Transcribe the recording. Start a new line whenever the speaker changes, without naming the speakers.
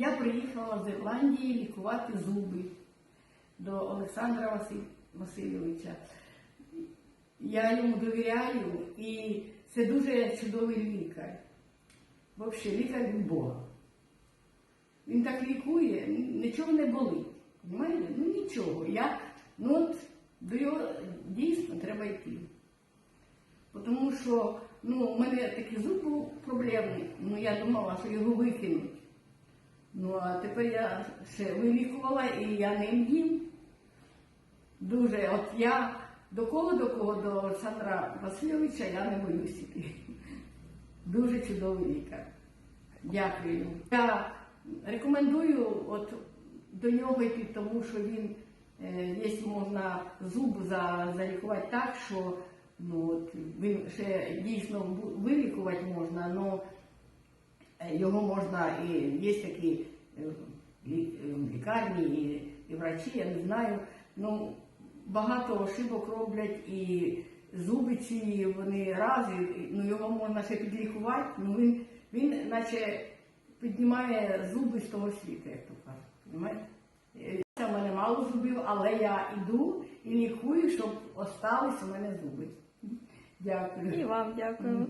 Я приїхала з Ірландії лікувати зуби до Олександра Василь- Васильовича. Я йому довіряю і це дуже чудовий лікар. Взагалі, лікар від Бога. Він так лікує, нічого не болить. Понимаєте? Ну нічого. Я, ну от до його дійсно треба йти. Тому що ну, у мене такий зуб був проблемний, ну я думала, що його викинуть. Ну а тепер я ще вилікувала і я ним їм. Дуже, от я до кого до кого, до Олександра Васильовича я не боюсь іти. Дуже чудовий лікар. Дякую. Я рекомендую от до нього йти, тому що він, е, якщо можна зуб за, залікувати так, що ну, от, він ще дійсно вилікувати можна, але його можна і є такі е, е, лікарні і, і врачі, я не знаю. Ну, багато ошибок роблять і зуби ці вони раз, і, ну його можна ще підлікувати, ну він, він наче піднімає зуби з того світу, як то кажуть. Е, Це в мене мало зубів, але я йду і лікую, щоб остались у мене зуби. Дякую.
І вам дякую.